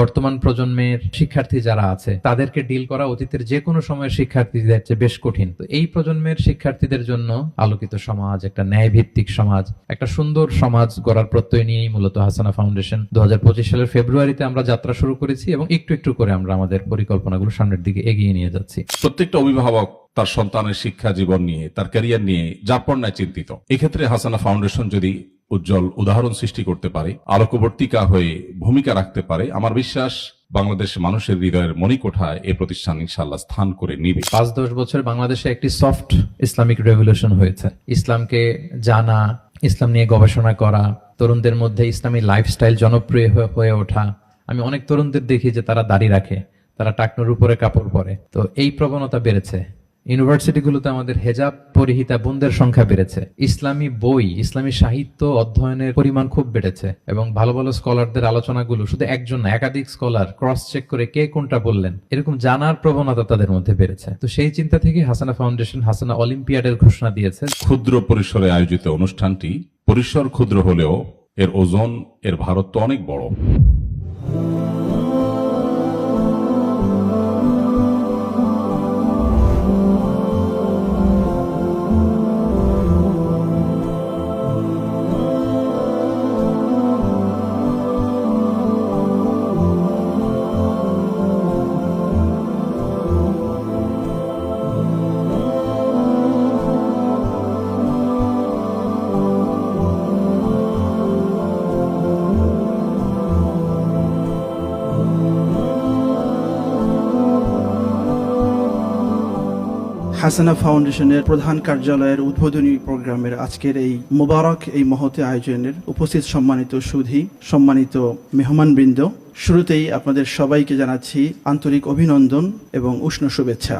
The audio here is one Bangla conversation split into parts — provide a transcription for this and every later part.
বর্তমান প্রজন্মের শিক্ষার্থী যারা আছে, তাদেরকে ডিল করা অতীতের যে কোনো সময়ের শিক্ষার্থীদের চেয়ে বেশ কঠিন। তো এই প্রজন্মের শিক্ষার্থীদের জন্য আলোকিত সমাজ, একটা ন্যায় ভিত্তিক সমাজ, একটা সুন্দর সমাজ গড়ার প্রত্যয় নিয়েই মূলত হাসানা ফাউন্ডেশন। দু হাজার পঁচিশ সালের ফেব্রুয়ারিতে আমরা যাত্রা শুরু করেছি এবং একটু একটু করে আমরা আমাদের পরিকল্পনাগুলো সামনের দিকে এগিয়ে নিয়ে যাচ্ছি। প্রত্যেকটা অভিভাবক তার সন্তানের শিক্ষা জীবন নিয়ে, তার ক্যারিয়ার নিয়ে যাপন্যায় চিন্তিত। এক্ষেত্রে হাসানা ফাউন্ডেশন যদি উজ্জ্বল উদাহরণ সৃষ্টি করতে পারে, আলোকবর্তিকা হয়ে ভূমিকা রাখতে পারে, আমার বিশ্বাস বাংলাদেশ মানুষের হৃদয়ের মণিকোঠায় এ প্রতিষ্ঠান ইনশাল্লাহ স্থান করে নিবে। পাঁচ দশ বছর বাংলাদেশে একটি সফট ইসলামিক রেভলিউশন হয়েছে। ইসলামকে জানা, ইসলাম নিয়ে গবেষণা করা, তরুণদের মধ্যে ইসলামী লাইফস্টাইল জনপ্রিয় হয়ে- ওঠা। আমি অনেক তরুণদের দেখি যে তারা দাড়ি রাখে, তারা টাকনোর উপরে কাপড় পরে। তো এই প্রবণতা বেড়েছে। ইউনিভার্সিটিগুলোতে আমাদের হেজাব পরিহিতা বোনদের সংখ্যা বেড়েছে। ইসলামী বই, ইসলামী সাহিত্য অধ্যয়নের পরিমাণ খুব বেড়েছে এবং ভালো ভালো স্কলারদের আলোচনাগুলো শুধু একজন একাধিক স্কলার ক্রস চেক করে কে কোনটা বললেন, এরকম জানার প্রবণতা তাদের মধ্যে বেড়েছে। তো সেই চিন্তা থেকে হাসানা ফাউন্ডেশন, হাসানা অলিম্পিয়াডের ঘোষণা দিয়েছে। ক্ষুদ্র পরিসরে আয়োজিত অনুষ্ঠানটি পরিসর ক্ষুদ্র হলেও এর ওজন, এর ভারত তো অনেক বড়। হাসানা ফাউন্ডেশনের প্রধান কার্যালয়ের উদ্বোধনী প্রোগ্রামের আজকের এই মোবারক এই মহতে আয়োজনের উপস্থিত সম্মানিত সুধী, সম্মানিত মেহমানবৃন্দ, শুরুতেই আপনাদের সবাইকে জানাচ্ছি আন্তরিক অভিনন্দন এবং উষ্ণ শুভেচ্ছা।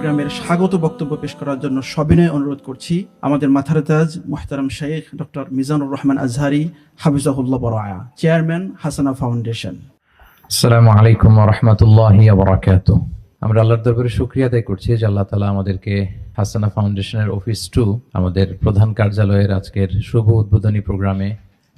প্রোগ্রামের স্বাগত বক্তব্য পেশ করার জন্য সবিনয় অনুরোধ করছি আমাদের মাথার তাজ মোহতারাম শেখ, ডক্টর মিজানুর রহমান আজহারি, হাফিজাহুল্লাহ বরায়া চেয়ারম্যান হাসানা ফাউন্ডেশন। আসসালামু আলাইকুম রহমতুল্লাহ বারাকাত আমরা আল্লাহর দরবারে শুক্রিয়া আদায় করছি যে আল্লাহ তালা আমাদেরকে হাসানা ফাউন্ডেশনের অফিস টু, আমাদের প্রধান কার্যালয়ের আজকের শুভ উদ্বোধনী প্রোগ্রামে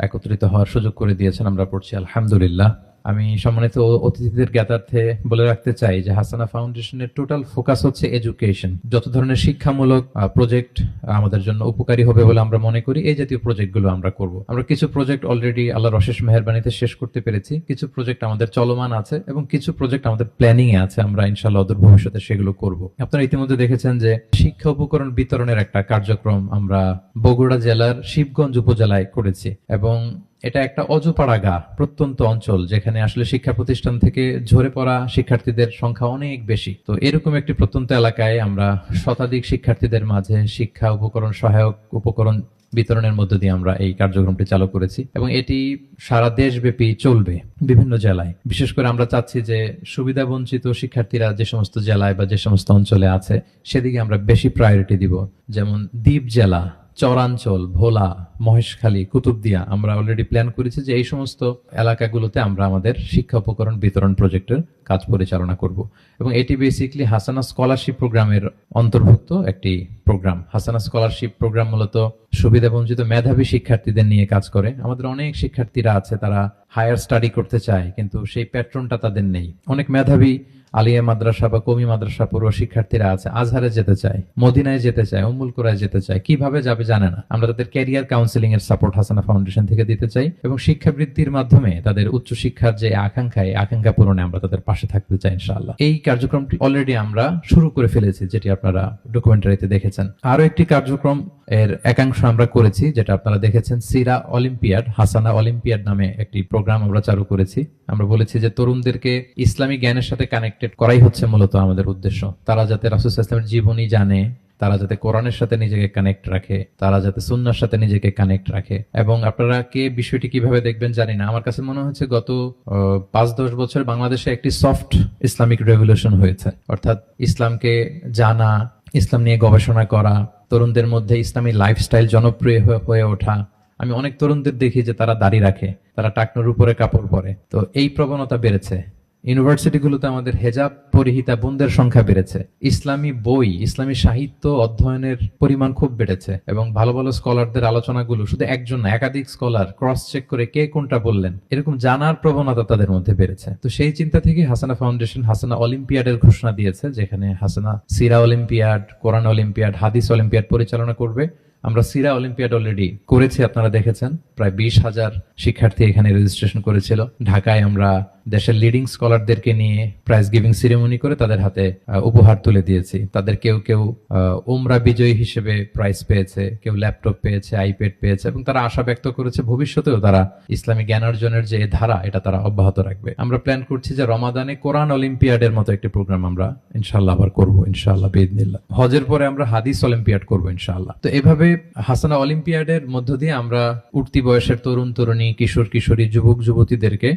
একত্রিত হওয়ার সুযোগ করে দিয়েছেন। আমরা পড়ছি আলহামদুলিল্লাহ। আমি সম্মানিত অতিথিদের জ্ঞাতার্থে বলে রাখতে চাই যে হাসানা ফাউন্ডেশনের টোটাল ফোকাস হচ্ছে এডুকেশন। যত ধরনের শিক্ষামূলক প্রজেক্ট আমাদের জন্য উপকারী হবে বলে আমরা মনে করি, এই জাতীয় প্রজেক্টগুলো আমরা করব। আমরা কিছু প্রজেক্ট অলরেডি আল্লাহর অশেষ মেহরবানিতে শেষ করতে পেরেছি, কিছু প্রজেক্ট আমাদের চলমান আছে এবং কিছু প্রজেক্ট আমাদের প্ল্যানিং এ আছে, আমরা ইনশাল্লাহ অদূর ভবিষ্যতে সেগুলো করব। আপনারা ইতিমধ্যে দেখেছেন যে শিক্ষা উপকরণ বিতরণের একটা কার্যক্রম আমরা বগুড়া জেলার শিবগঞ্জ উপজেলায় করেছি এবং এটা একটা অজপাড়া গা প্রত্যন্ত অঞ্চল, যেখানে আসলে শিক্ষা প্রতিষ্ঠান থেকে ঝরে পড়া শিক্ষার্থীদের সংখ্যা অনেক বেশি। তো এরকম একটি প্রত্যন্ত এলাকায় আমরা শতাধিক শিক্ষার্থীদের মাঝে শিক্ষা উপকরণ সহায়ক উপকরণ বিতরণের মধ্য দিয়ে আমরা এই কার্যক্রমটি চালু করেছি এবং এটি সারা দেশব্যাপী চলবে বিভিন্ন জেলায়। বিশেষ করে আমরা চাচ্ছি যে সুবিধা বঞ্চিত শিক্ষার্থীরা যে সমস্ত জেলায় বা যে সমস্ত অঞ্চলে আছে, সেদিকে আমরা বেশি প্রায়োরিটি দিব। যেমন দ্বীপ জেলা চরাঞ্চল, ভোলা, মহেশখালী, কুতুবদিয়া আমরা অলরেডি প্ল্যান করেছি যে এই সমস্ত এলাকাগুলোতে আমরা আমাদের শিক্ষা উপকরণ বিতরণ প্রজেক্টের কাজ পরিচালনা করব। এবং এটি বেসিকলি হাসানা স্কলারশিপ প্রোগ্রামের অন্তর্ভুক্ত একটি প্রোগ্রাম হাসানা স্কলারশিপ প্রোগ্রাম মূলত সুবিধাবঞ্চিত মেধাবী শিক্ষার্থীদের নিয়ে কাজ করে। আমাদের অনেক শিক্ষার্থীরা আছে, তারা হায়ার স্টাডি করতে চায়, কিন্তু সেই প্যাট্রনটা তাদের নেই। অনেক মেধাবী আলিয়া মাদ্রাসা বা কমি মাদ্রাসা পড়ুয়া শিক্ষার্থীরা আছে, আজহারে যেতে চায়, মদিনায় যেতে চায় অমুল কোরায় যেতে চায়, কীভাবে যাবে জানে না। আমরা তাদের ক্যারিয়ার কাউন্সিলিং এর সাপোর্ট হাসানা ফাউন্ডেশন থেকে দিতে চাই এবং শিক্ষা বৃদ্ধির মাধ্যমে তাদের উচ্চ শিক্ষার যে আকাঙ্ক্ষা, এই আকাঙ্ক্ষা পূরণে আমরা তাদের পাশে থাকতে চাই ইনশাআল্লাহ। এই কার্যক্রমটি অলরেডি আমরা শুরু করে ফেলেছি, যেটি আপনারা ডকুমেন্টারিতে দেখেছেন। আরও একটি কার্যক্রম এর একাংশ আমরা করেছি, যেটা আপনারা দেখেছেন, সিরা অলিম্পিয়াড, হাসানা অলিম্পিয়াড নামে একটি প্রোগ্রাম আমরা চালু করেছি। আমরা বলেছি যে তরুণদেরকে ইসলামী জ্ঞানের সাথে কানেক্টেড করাই হচ্ছে মূলত আমাদের উদ্দেশ্য। তারা যাতে রাসুল ইসলামের জীবনী জানে, তারা যাতে কোরআনের সাথে নিজেকে কানেক্ট রাখে, তারা যাতে সুন্নার সাথে নিজেকে কানেক্ট রাখে। এবং আপনারা কে বিষয়টি কীভাবে দেখবেন জানি না। আমার কাছে মনে হচ্ছে গত পাঁচ দশ বছর বাংলাদেশে একটি সফট ইসলামিক রেভলিউশন হয়েছে। অর্থাৎ ইসলামকে জানা, ইসলাম নিয়ে গবেষণা করা, তরুণদের মধ্যে ইসলামী লাইফস্টাইল জনপ্রিয় হয়ে ওঠা আমি অনেক তরুণদের দেখি যে তারা দাড়ি রাখে, তারা টাকনোর উপরে কাপড় পরে। তো এই প্রবণতা বেড়েছে। ইউনিভার্সিটিগুলোতে আমাদের হেজাব পরিহিতা বোনদের সংখ্যা বেড়েছে। ইসলামী বই, ইসলামী সাহিত্য অধ্যয়নের পরিমাণ খুব বেড়েছে এবং ভালো ভালো স্কলারদের আলোচনাগুলো, শুধু একজন না, একাধিক স্কলার ক্রস চেক করে কে কোনটা বললেন, এরকম জানার প্রবণতা তাদের মধ্যে বেড়েছে। তো সেই চিন্তা থেকে হাসানা ফাউন্ডেশন হাসানা অলিম্পিয়াডের ঘোষণা দিয়েছে, যেখানে হাসানা সিরা অলিম্পিয়াড, কোরআন অলিম্পিয়াড, হাদিস অলিম্পিয়াড পরিচালনা করবে। আমরা সিরা অলিম্পিয়াড অলরেডি করেছি, আপনারা দেখেছেন। প্রায় বিশ হাজার শিক্ষার্থী এখানে রেজিস্ট্রেশন করেছিল। ঢাকায় আমরা দেশের লিডিং স্কলারদেরকে নিয়ে প্রাইজ গিভিং সেরেমনি করে তাদের হাতে উপহার তুলে দিয়েছি। তাদের কেউ কেউ উমরা বিজয়ী হিসেবে প্রাইজ পেয়েছে, কেউ ল্যাপটপ পেয়েছে আইপ্যাড পেয়েছে এবং তারা আশা ব্যক্ত করেছে ভবিষ্যতেও তারা ইসলামী জ্ঞান অর্জনের যে ধারা, এটা তারা অব্যাহত রাখবে। আমরা প্ল্যান করছি যে রমাদানে কোরআন অলিম্পিয়াডের মতো একটি প্রোগ্রাম আমরা ইনশাল্লাহ আবার করব ইনশাল্লাহ বেদনিল্লাহ হজের পরে আমরা হাদিস অলিম্পিয়াড করব ইনশাল্লাহ তো এভাবে হাসানা অলিম্পিয়াডের মধ্য দিয়ে আমরা উঠতি বয়সের তরুণ, তরুণী, কিশোর, কিশোরী, যুবক, যুবতীদেরকে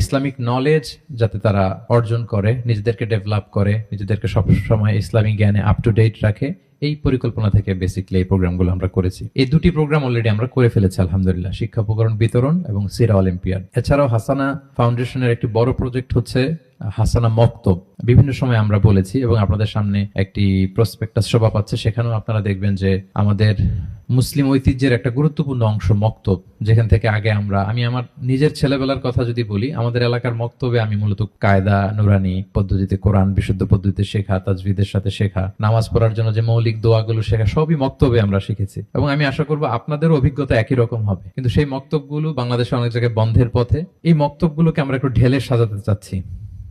ইসলামিক নলেজ যাতে তারা অর্জন করে, নিজেদেরকে ডেভেলপ করে, নিজেদেরকে সবসময় ইসলামিক জ্ঞানে আপ টু ডেট রাখে, এই পরিকল্পনা থেকে বেসিকলি এই প্রোগ্রামগুলো আমরা করেছি। এই দুটি প্রোগ্রাম অলরেডি আমরা করে ফেলেছি, আলহামদুলিল্লাহ। শিক্ষা উপকরণ বিতরণ এবং সিরা অলিম্পিয়াড। এছাড়াও হাসানা ফাউন্ডেশনের একটি বড় প্রজেক্ট হচ্ছে হাসানা মক্তব। বিভিন্ন সময় আমরা বলেছি এবং আপনাদের সামনে একটি প্রসপেক্টাস শোভা পাচ্ছে। সেখানেও আপনারা দেখবেন যে আমাদের মুসলিম ঐতিহ্যের একটা গুরুত্বপূর্ণ অংশ মক্তব। যেখান থেকে আগে আমরা, আমি আমার নিজের ছেলেবেলার কথা যদি বলি, আমাদের এলাকার মক্তবে আমি মূলত কায়দা, নুরানি পদ্ধতিতে কোরআন বিশুদ্ধ পদ্ধতিতে শেখা, তাজবিদের সাথে শেখা, নামাজ পড়ার জন্য যে মৌলিক দোয়াগুলো শেখা, সবই মক্তবে আমরা শিখেছি। এবং আমি আশা করব আপনাদের অভিজ্ঞতা একই রকম হবে। কিন্তু সেই মক্তবগুলো বাংলাদেশে অনেক জায়গায় বন্ধের পথে। এই মক্তবগুলোকে আমরা একটু ঢেলে সাজাতে চাচ্ছি।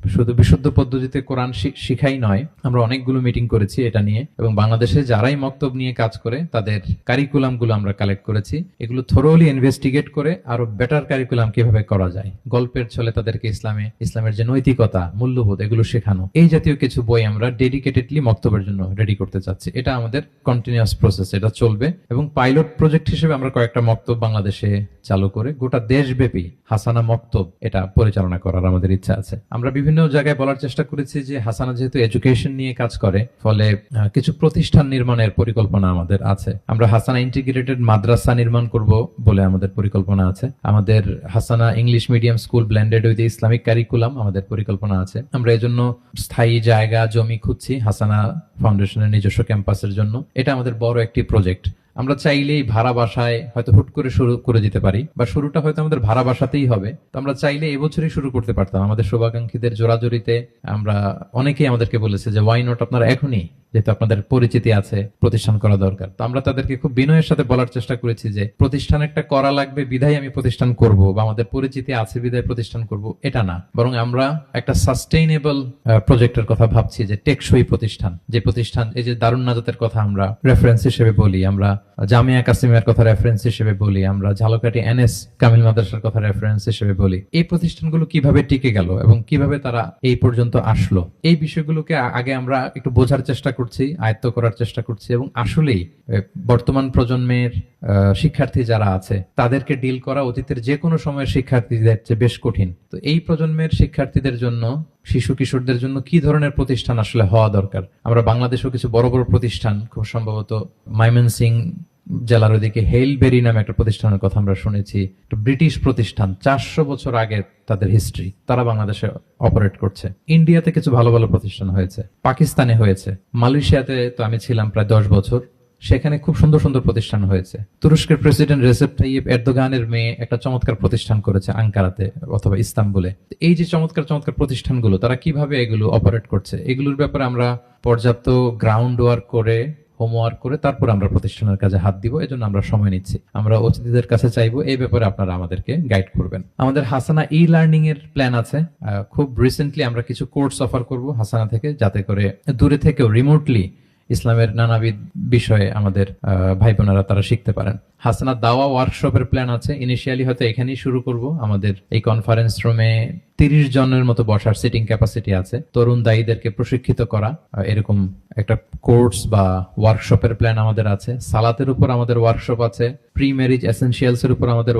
শুধু বিশুদ্ধ পদ্ধতিতে কোরআন শিখাই নয়, আমরা অনেকগুলো মিটিং করেছি এটা নিয়ে। এবং বাংলাদেশে যারাই মক্তব নিয়ে কাজ করে, তাদের কারিকুলামগুলো আমরা কালেক্ট করেছি। এগুলো থরোলি ইনভেস্টিগেট করে আরও বেটার কারিকুলাম কীভাবে করা যায়। গল্পের ছলে তাদেরকে ইসলামে, ইসলামের যে নৈতিকতা, মূল্যবোধ, এগুলো শেখানো। এই জাতীয় কিছু বই আমরা ডেডিকেটেডলি মক্তবের জন্য রেডি করতে চাচ্ছি। এটা আমাদের কন্টিনিউয়াস প্রসেস এটা চলবে। এবং পাইলট প্রজেক্ট হিসেবে আমরা কয়েকটা মক্তব বাংলাদেশে চালু করে গোটা দেশব্যাপী হাসানা মক্তব এটা পরিচালনা করার আমাদের ইচ্ছা আছে। আমরা বিভিন্ন জায়গায় বলার চেষ্টা করেছি যে হাসানা যেহেতু এডুকেশন নিয়ে কাজ করে, ফলে কিছু প্রতিষ্ঠান নির্মাণের পরিকল্পনা আমাদের আছে। আমরা হাসানা ইন্টিগ্রেটেড মাদ্রাসা নির্মাণ করব বলে আমাদের পরিকল্পনা আছে। আমাদের Hasana English medium school blended with Islamic curriculum আমাদের পরিকল্পনা আছে। আমরা এজন্য স্থায়ী জায়গা, জমি খুঁজছি হাসানা ফাউন্ডেশনের নিজস্ব ক্যাম্পাসের জন্য। এটা আমাদের বড় একটি প্রজেক্ট আমরা চাইলেই ভাড়া বাসায় হয়তো হুট করে শুরু করে দিতে পারি, বা শুরুটা হয়তো আমাদের ভাড়া বাসাতেই হবে। তো আমরা চাইলে এবছরই শুরু করতে পারতাম। আমাদের শুভাকাঙ্ক্ষীদের জোরাজোরিতে আমরা অনেকেই আমাদেরকে বলেছে যে ওয়াই নট আপনারা এখনই? যেহেতু আপনাদের পরিচিতি আছে, প্রতিষ্ঠান করা দরকার। তো আমরা তাদেরকে খুব বিনয়ের সাথে বলার চেষ্টা করেছি যে, প্রতিষ্ঠান একটা করা লাগবে, বিধায় আমি প্রতিষ্ঠান করব, বা আমাদের পরিচিতি আছে, বিধায় প্রতিষ্ঠান করব। এটা না। বরং আমরা একটা সাস্টেইনেবল প্রজেক্টের কথা ভাবছি যে, টেকসই প্রতিষ্ঠান। যে প্রতিষ্ঠান, এই যে দারুণ নাজাতের কথা আমরা রেফারেন্স হিসেবে বলি, আমরা জামিয়া কাসিমের কথা রেফারেন্স হিসেবে বলি, আমরা ঝালকাঠি এনএস কামিল মাদ্রাসার কথা রেফারেন্স হিসেবে বলি। এই প্রতিষ্ঠানগুলো কীভাবে টিকে গেল এবং কীভাবে তারা এই পর্যন্ত আসলো? এই বিষয়গুলোকে আগে আমরা একটু বোঝার চেষ্টা করছি, আয়ত্ত করার চেষ্টা করছি এবং আসলেই বর্তমান প্রজন্মের শিক্ষার্থী যারা আছে, তাদেরকে ডিল করা অতীতের যে কোনো সময়ের শিক্ষার্থীদের চেয়ে বেশ কঠিন। তো এই প্রজন্মের শিক্ষার্থীদের জন্য, শিশু কিশোরদের জন্য কি ধরনের প্রতিষ্ঠান আসলে হওয়া দরকার? আমরা বাংলাদেশেও কিছু বড় বড় প্রতিষ্ঠান, খুব সম্ভবত মাইমনসিং জেলার ওইদিকে হেইলবেরি নামে একটা প্রতিষ্ঠানের কথা আমরা শুনেছি। একটা ব্রিটিশ প্রতিষ্ঠান, চারশো বছর আগে তাদের হিস্ট্রি তারা বাংলাদেশে অপারেট করছে। ইন্ডিয়াতে কিছু ভালো ভালো প্রতিষ্ঠান হয়েছে, পাকিস্তানে হয়েছে, মালয়েশিয়াতে তো আমি ছিলাম প্রায় দশ বছর। সেখানে খুব সুন্দর সুন্দর প্রতিষ্ঠান হয়েছে। তুরস্কের প্রেসিডেন্ট রেসেপ তাইয়েব এরদোগানের মেয়ে একটা চমৎকার প্রতিষ্ঠান করেছে আঙ্কারাতে অথবা ইস্তাম্বুলে। এই যে চমৎকার চমৎকার প্রতিষ্ঠানগুলো, তারা কীভাবে এগুলো অপারেট করছে? এগুলোর ব্যাপারে আমরা পর্যাপ্ত গ্রাউন্ড ওয়ার্ক করে হোমওয়ার্ক করে তারপর আমরা প্রতিষ্ঠানের কাজে হাত দিব, এজন্য আমরা সময় নিচ্ছি। আমরা অতিথিদের কাছে চাইব, এই ব্যাপারে আপনারা আমাদেরকে গাইড করবেন। আমাদের হাসানা ই লার্নিং এর প্ল্যান আছে। খুব রিসেন্টলি আমরা কিছু কোর্স অফার করব হাসানা থেকে, যাতে করে দূরে থেকেও রিমোটলি ইসলামের নানাবিধ বিষয়ে আমাদের ভাই বোনেরা তারা শিখতে পারেন। হাসানা দাওয়া ওয়ার্কশপের প্ল্যান আছে। ইনিশিয়ালি হয়তো এখানেই শুরু করব। আমাদের এই কনফারেন্স রুমে তিরিশ জনের মতো বসার সিটিং ক্যাপাসিটি আছে। তরুণ দায়ীদেরকে প্রশিক্ষিত করা এরকম একটা কোর্স বা ওয়ার্কশপের প্ল্যান আমাদের আছে। সালাতের উপর আমাদের ওয়ার্কশপ আছে। প্রি ম্যারিজ এসেনশিয়ালস এর উপর আমাদের